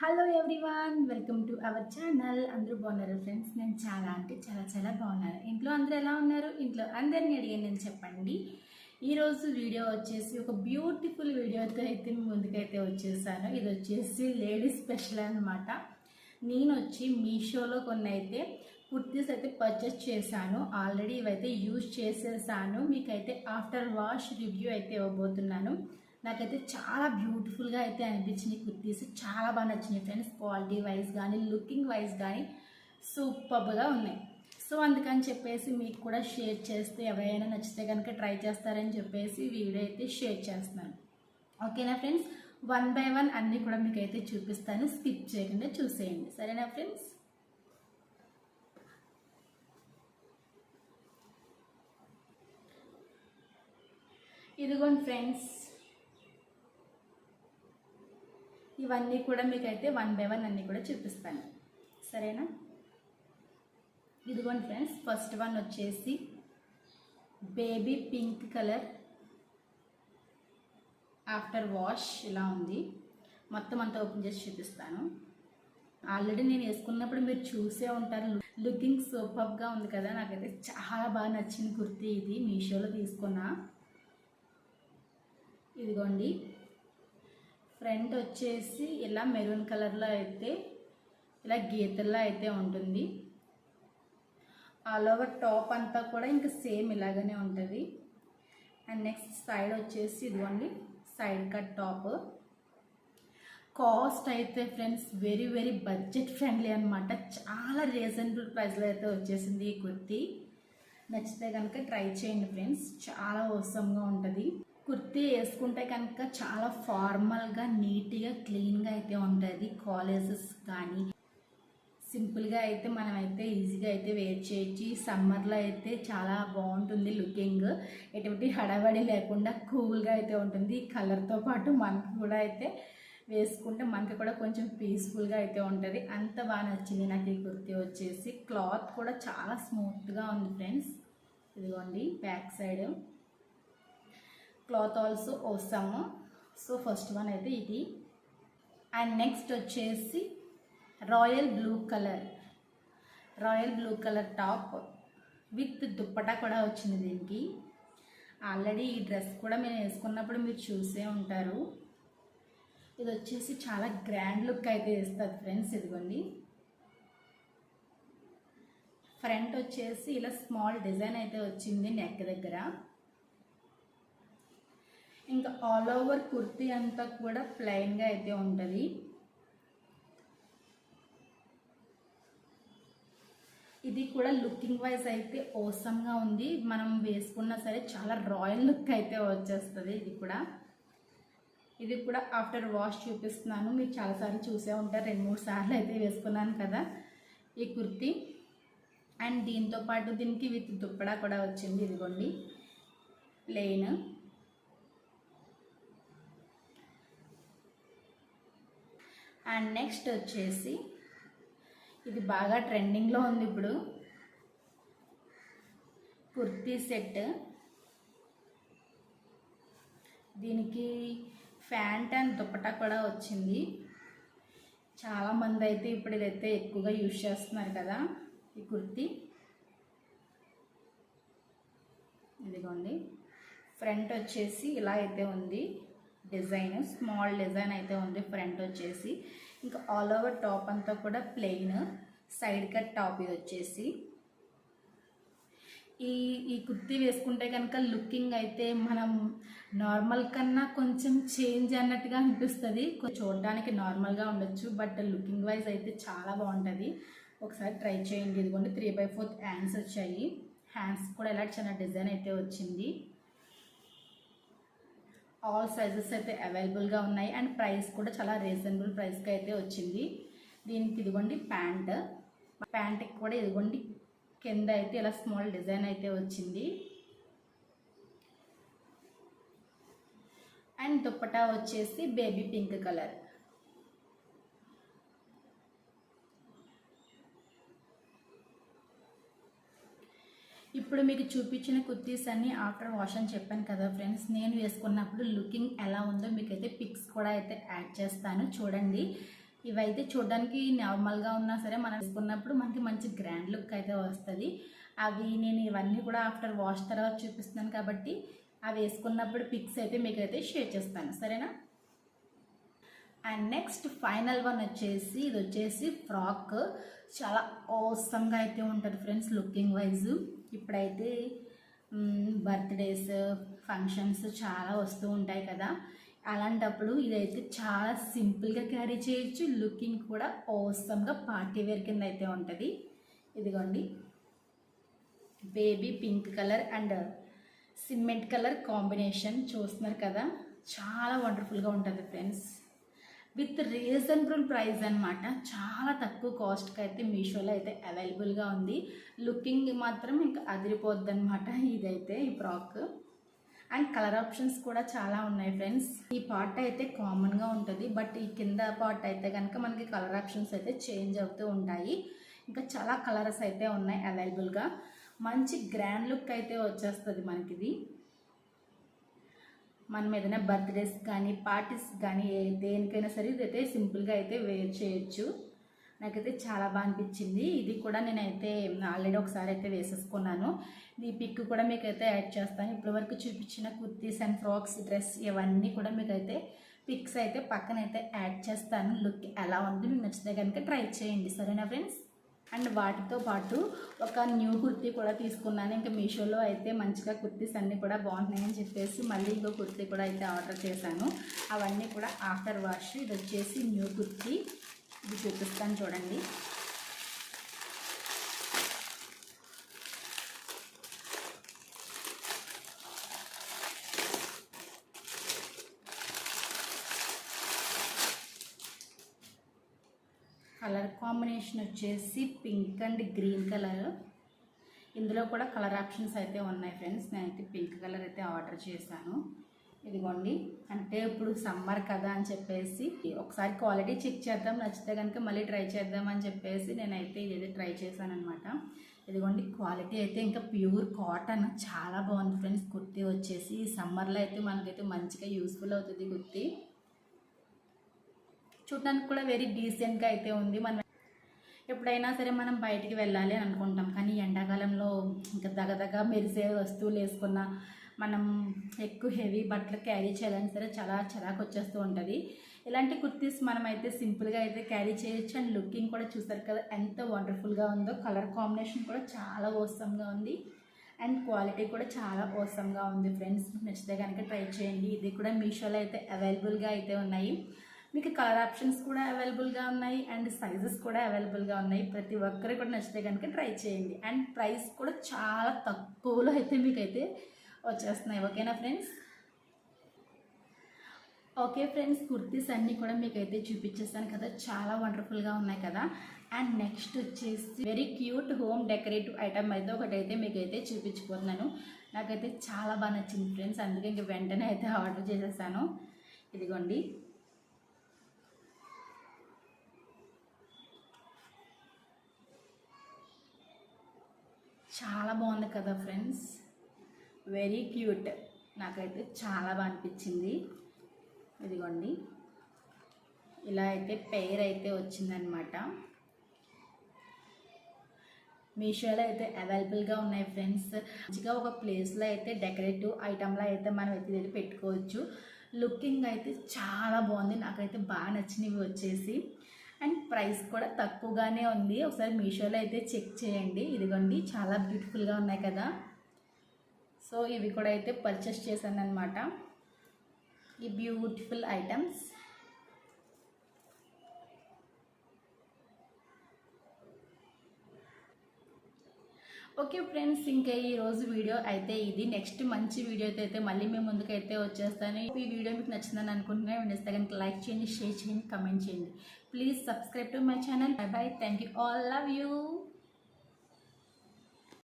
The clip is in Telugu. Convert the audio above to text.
Hello everyone welcome to our channel అందరూ బాగున్నారు ఫ్రెండ్స్ నేను చాలా అంటే చాలా చాలా బాగున్నాను. ఇంట్లో అందరూ ఎలా ఉన్నారు? ఇంట్లో అందరినీ అడిగాను నేను చెప్పండి. ఈరోజు వీడియో వచ్చేసి ఒక బ్యూటిఫుల్ వీడియోతో అయితే ముందుకైతే వచ్చేసాను. ఇది వచ్చేసి లేడీస్ స్పెషల్ అనమాట నేను వచ్చి మీషోలో కొన్ని అయితే కుర్తీస్ అయితే పర్చేస్ చేశాను. ఆల్రెడీ ఇవైతే యూజ్ చేసేసాను. మీకైతే ఆఫ్టర్ వాష్ రివ్యూ అయితే ఇవ్వబోతున్నాను. నాకైతే చాలా బ్యూటిఫుల్గా అయితే అనిపించింది కుర్తీస్. చాలా బాగా నచ్చినాయి ఫ్రెండ్స్. క్వాలిటీ వైజ్ కానీ లుకింగ్ వైజ్ కానీ సూపర్గా ఉన్నాయి. సో అందుకని చెప్పేసి మీకు కూడా షేర్ చేస్తే ఎవరైనా నచ్చితే కనుక ట్రై చేస్తారని చెప్పేసి వీడియో అయితే షేర్ చేస్తున్నాను. ఓకేనా ఫ్రెండ్స్? వన్ బై వన్ అన్నీ కూడా మీకు అయితే చూపిస్తాను. స్కిప్ చేయకుండా చూసేయండి. సరేనా ఫ్రెండ్స్? ఇదిగోండి ఫ్రెండ్స్. ఇవన్నీ కూడా మీకైతే వన్ బై వన్ అన్నీ కూడా చూపిస్తాను. సరేనా? ఇదిగోండి ఫ్రెండ్స్ ఫస్ట్ వన్ వచ్చేసి baby pink colour after wash ఇలా ఉంది. మొత్తం అంతా ఓపెన్ చేసి చూపిస్తాను. ఆల్రెడీ నేను వేసుకున్నప్పుడు మీరు చూసే ఉంటారు. లుకింగ్ సూపర్గా ఉంది కదా నాకైతే చాలా బాగా నచ్చింది కుర్తీ ఇది మీషోలో తీసుకున్నా. ఇదిగోండి. ఫ్రంట్ వచ్చేసి ఇలా మెరూన్ కలర్లో అయితే ఇలా గీతల్లో అయితే ఉంటుంది. ఆల్ ఓవర్ టాప్ అంతా కూడా ఇంకా సేమ్ ఇలాగనే ఉంటుంది. అండ్ నెక్స్ట్ సైడ్ వచ్చేసి ఇదిగోండి సైడ్ కట్ టాప్. కాస్ట్ అయితే friends very very budget friendly అనమాట చాలా రీజనబుల్ ప్రైస్లో అయితే వచ్చేసింది ఈ కుర్తీ. నచ్చితే కనుక ట్రై చేయండి ఫ్రెండ్స్. చాలా అవసరంగా ఉంటుంది. కుర్తీ వేసుకుంటే కనుక చాలా ఫార్మల్గా నీట్గా క్లీన్గా అయితే ఉంటుంది. కాలేజెస్ కానీ సింపుల్గా అయితే మనం అయితే ఈజీగా అయితే వేర్ చేయొచ్చు. సమ్మర్లో అయితే చాలా బాగుంటుంది లుకింగ్. ఎటువంటి హడావడి లేకుండా కూల్గా అయితే ఉంటుంది. కలర్తో పాటు మనకు కూడా అయితే వేసుకుంటే మనకి కూడా కొంచెం పీస్ఫుల్గా అయితే ఉంటుంది. అంత బాగా నచ్చింది నాకు ఈ కుర్తీ వచ్చేసి. క్లాత్ కూడా చాలా స్మూత్గా ఉంది ఫ్రెండ్స్. ఇదిగోండి బ్యాక్ సైడ్. క్లాత్ ఆల్సో వస్తాము. సో ఫస్ట్ వన్ అయితే ఇది. అండ్ నెక్స్ట్ వచ్చేసి royal blue colour. Royal blue colour top with dupatta కూడా వచ్చింది దీనికి. ఆల్రెడీ ఈ డ్రెస్ కూడా మేము వేసుకున్నప్పుడు మీరు చూసే ఉంటారు. ఇది వచ్చేసి చాలా గ్రాండ్ లుక్ అయితే ఇస్తుంది ఫ్రెండ్స్ ఇదిగోండి. ఫ్రంట్ వచ్చేసి ఇలా స్మాల్ డిజైన్ అయితే వచ్చింది నెక్ దగ్గర. ఇంకా ఆల్ ఓవర్ కుర్తీ అంతా కూడా ప్లెయిన్గా అయితే ఉంటుంది. ఇది కూడా లుకింగ్ వైజ్ అయితే ఓసమ్గా ఉంది. మనం వేసుకున్నా సరే చాలా రాయల్ లుక్ అయితే వచ్చేస్తుంది ఇది కూడా. ఇది కూడా ఆఫ్టర్ వాష్ చూపిస్తున్నాను. మీరు చాలాసార్లు చూసే ఉంటారు. రెండు మూడు సార్లు అయితే వేసుకున్నాను కదా ఈ కుర్తీ. అండ్ దీంతో పాటు దీనికి విత్ దుప్పడా కూడా వచ్చింది ఇదిగోండి. ప్లెయిన్ అండ్ నెక్స్ట్ వచ్చేసి ఇది బాగా ట్రెండింగ్లో ఉంది ఇప్పుడు. కుర్తీ సెట్. దీనికి ఫ్యాంట్ అండ్ దుప్పటా కూడా వచ్చింది. చాలామంది అయితే ఇప్పుడు ఇదైతే ఎక్కువగా యూజ్ చేస్తున్నారు కదా ఈ కుర్తీ. ఇదిగోండి. ఫ్రంట్ వచ్చేసి ఇలా అయితే ఉంది. డిజైన్ స్మాల్ డిజైన్ అయితే ఉంది ఫ్రంట్ వచ్చేసి. ఇంకా ఆల్ ఓవర్ టాప్ అంతా కూడా ప్లెయిన్ సైడ్ కట్ టాప్ ఇది వచ్చేసి. ఈ ఈ కుర్తీ వేసుకుంటే కనుక లుకింగ్ అయితే మనం నార్మల్ కన్నా కొంచెం చేంజ్ అన్నట్టుగా అనిపిస్తుంది. చూడడానికి నార్మల్గా ఉండొచ్చు బట్ లుకింగ్ వైజ్ అయితే చాలా బాగుంటుంది. ఒకసారి ట్రై చేయండి. ఇదిగోండి త్రీ బై ఫోర్త్ హ్యాండ్స్ వచ్చాయి. హ్యాండ్స్ కూడా ఇలా చిన్న డిజైన్ అయితే వచ్చింది. ఆల్ సైజెస్ అయితే అవైలబుల్గా ఉన్నాయి అండ్ ప్రైస్ కూడా చాలా రీజనబుల్ ప్రైస్కి అయితే వచ్చింది. దీనికి ఇదిగోండి ప్యాంట్. ప్యాంట్కి కూడా ఇదిగోండి కింద అయితే ఇలా స్మాల్ డిజైన్ అయితే వచ్చింది. అండ్ దుప్పటా వచ్చేసి బేబీ పింక్ కలర్. ఇప్పుడు మీకు చూపించిన కుర్తీస్ అన్ని ఆఫ్టర్ వాష్ అని చెప్పాను కదా ఫ్రెండ్స్ నేను వేసుకున్నప్పుడు లుకింగ్ ఎలా ఉందో మీకైతే పిక్స్ కూడా అయితే యాడ్ చేస్తాను చూడండి. ఇవైతే చూడడానికి నార్మల్గా ఉన్నా సరే మనం వేసుకున్నప్పుడు మనకి మంచి గ్రాండ్ లుక్ అయితే వస్తుంది. అవి నేను ఇవన్నీ కూడా ఆఫ్టర్ వాష్ తర్వాత చూపిస్తున్నాను కాబట్టి అవి వేసుకున్నప్పుడు పిక్స్ అయితే మీకు అయితే షేర్ చేస్తాను సరేనా? అండ్ నెక్స్ట్ ఫైనల్ వన్ వచ్చేసి ఇది వచ్చేసి ఫ్రాక్ చాలా అవసరంగా అయితే ఉంటుంది ఫ్రెండ్స్ లుకింగ్ వైజ్ ఇప్పుడైతే బర్త్డేస్ ఫంక్షన్స్ చాలా వస్తూ ఉంటాయి కదా. అలాంటప్పుడు ఇదైతే చాలా సింపుల్గా క్యారీ చేయొచ్చు. లుకింగ్ కూడా అవసరంగా పార్టీ వేర్ కింద అయితే ఉంటుంది. ఇదిగోండి. Baby pink colour and cement colour combination చూస్తున్నారు కదా. చాలా వండర్ఫుల్గా ఉంటుంది ఫ్రెండ్స్. విత్ రీజనబుల్ ప్రైస్ అన్నమాట. చాలా తక్కువ కాస్ట్కి అయితే మీషోలో అయితే అవైలబుల్గా ఉంది. లుకింగ్ మాత్రం ఇంకా అదిరిపోద్ది అనమాట ఇదైతే ఈ ఫ్రాక్. అండ్ కలర్ ఆప్షన్స్ కూడా చాలా ఉన్నాయి ఫ్రెండ్స్ ఈ పార్ట్ అయితే కామన్గా ఉంటుంది. బట్ ఈ కింద పార్ట్ అయితే కనుక మనకి కలర్ ఆప్షన్స్ అయితే చేంజ్ అవుతూ ఉంటాయి. ఇంకా చాలా కలర్స్ అయితే ఉన్నాయి అవైలబుల్గా మంచి గ్రాండ్ లుక్ అయితే వచ్చేస్తుంది మనకి ఇది మనం ఏదైనా బర్త్డేస్ కానీ పార్టీస్ కానీ ఏ- దేనికైనా సరే ఇదైతే సింపుల్గా అయితే వేర్ చేయొచ్చు. నాకైతే చాలా బాగా అనిపించింది. ఇది కూడా నేనైతే ఆల్రెడీ ఒకసారి అయితే వేసేసుకున్నాను. ఈ పిక్ కూడా మీకు అయితే యాడ్ చేస్తాను. ఇప్పటివరకు చూపించిన కుర్తీస్ అండ్ ఫ్రాక్స్ డ్రెస్ ఇవన్నీ కూడా మీకు అయితే పిక్స్ అయితే పక్కన అయితే యాడ్ చేస్తాను. లుక్ ఎలా ఉంది మీకు నచ్చితే కనుక ట్రై చేయండి. సరేనా ఫ్రెండ్స్? అండ్ వాటితో పాటు ఒక న్యూ కుర్తీ కూడా తీసుకున్నాను. ఇంకా మీషోలో అయితే మంచిగా కుర్తీస్ అన్నీ కూడా బాగుంటున్నాయని చెప్పేసి మళ్ళీ ఇంకో కుర్తీ కూడా అయితే ఆర్డర్ చేశాను. అవన్నీ కూడా ఆఫ్టర్ వాష్. ఇది వచ్చేసి న్యూ కుర్తీ. ఇది చూపిస్తాను చూడండి. కలర్ కాంబినేషన్ వచ్చేసి పింక్ అండ్ గ్రీన్ కలర్. ఇందులో కూడా కలర్ ఆప్షన్స్ అయితే ఉన్నాయి ఫ్రెండ్స్. నేనైతే పింక్ కలర్ అయితే ఆర్డర్ చేశాను. ఇదిగోండి. అంటే ఇప్పుడు సమ్మర్ కదా అని చెప్పేసి ఒకసారి క్వాలిటీ చెక్ చేద్దాం. నచ్చితే కనుక మళ్ళీ ట్రై చేద్దాం అని చెప్పేసి నేనైతే ఇదైతే ట్రై చేశాను అనమాట ఇదిగోండి. క్వాలిటీ అయితే ఇంకా ప్యూర్ కాటన్. చాలా బాగుంది ఫ్రెండ్స్. కుర్తీ వచ్చేసి సమ్మర్లో అయితే మనకైతే మంచిగా యూస్ఫుల్ అవుతుంది కుర్తీ. చూడడానికి కూడా వెరీ డీసెంట్గా అయితే ఉంది. మనం ఎప్పుడైనా సరే మనం బయటికి వెళ్ళాలి అని అనుకుంటాం. కానీ ఎండాకాలంలో ఇంకా దగదగ మెరిసే వస్తువులు వేసుకున్న మనం ఎక్కువ హెవీ బట్టలు క్యారీ చేయాలని సరే చాలా చిరాకు వచ్చేస్తూ ఉంటుంది. ఇలాంటి కుర్తీస్ మనం అయితే సింపుల్గా అయితే క్యారీ చేయొచ్చు. అండ్ లుకింగ్ కూడా చూసారు కదా ఎంత వండర్ఫుల్గా ఉందో. కలర్ కాంబినేషన్ కూడా చాలా ఓసంగా ఉంది. అండ్ క్వాలిటీ కూడా చాలా ఓసంగా ఉంది. ఫ్రెండ్స్ నచ్చితే కనుక ట్రై చేయండి. ఇది కూడా మీషోలో అయితే అవైలబుల్గా అయితే ఉన్నాయి. మీకు కలర్ ఆప్షన్స్ కూడా అవైలబుల్గా ఉన్నాయి అండ్ సైజెస్ కూడా అవైలబుల్గా ఉన్నాయి. ప్రతి ఒక్కరు కూడా నచ్చితే కనుక ట్రై చేయండి. అండ్ ప్రైస్ కూడా చాలా తక్కువలో అయితే మీకైతే వచ్చేస్తున్నాయి. ఓకేనా ఫ్రెండ్స్ ఓకే ఫ్రెండ్స్ కుర్తీస్ అన్నీ కూడా మీకు అయితే చూపించేస్తాను కదా. చాలా వండర్ఫుల్గా ఉన్నాయి కదా. అండ్ నెక్స్ట్ వచ్చేసి very cute home decorative item అయితే ఒకటైతే మీకైతే చూపించుకున్నాను నాకైతే చాలా బాగా నచ్చింది ఫ్రెండ్స్ అందుకే ఇంక వెంటనే అయితే ఆర్డర్ చేసేసాను. ఇదిగోండి. చాలా బాగుంది కదా ఫ్రెండ్స్. వెరీ క్యూట్ నాకైతే చాలా బాగా అనిపించింది. ఇదిగోండి. ఇలా అయితే పెయిర్ అయితే వచ్చిందనమాట మీషోలో అయితే అవైలబుల్గా ఉన్నాయి ఫ్రెండ్స్. మంచిగా ఒక ప్లేస్లో అయితే డెకరేటివ్ ఐటమ్లో అయితే మనం అయితే పెట్టుకోవచ్చు. లుకింగ్ అయితే చాలా బాగుంది. నాకైతే బాగా నచ్చినవి వచ్చేసి. అండ్ ప్రైస్ కూడా తక్కువగానే ఉంది. ఒకసారి మీషోలో అయితే చెక్ చేయండి. ఇదిగోండి చాలా బ్యూటిఫుల్గా ఉన్నాయి కదా. సో ఇవి కూడా అయితే పర్చేస్ చేశాను అనమాట ఈ బ్యూటిఫుల్ ఐటమ్స్. ఓకే ఫ్రెండ్స్ ఇంకా ఈ రోజు వీడియో అయితే ఇది. నెక్స్ట్ మంచి వీడియో అయితే మళ్ళీ మేము ముందుకైతే వచ్చేస్తాను. ఈ వీడియో మీకు నచ్చిందని అనుకుంటున్నాను. నచ్చితే కనుక లైక్ చేయండి షేర్ చేయండి కమెంట్ చేయండి. Please subscribe to my channel. Bye bye. Thank you all. Love you.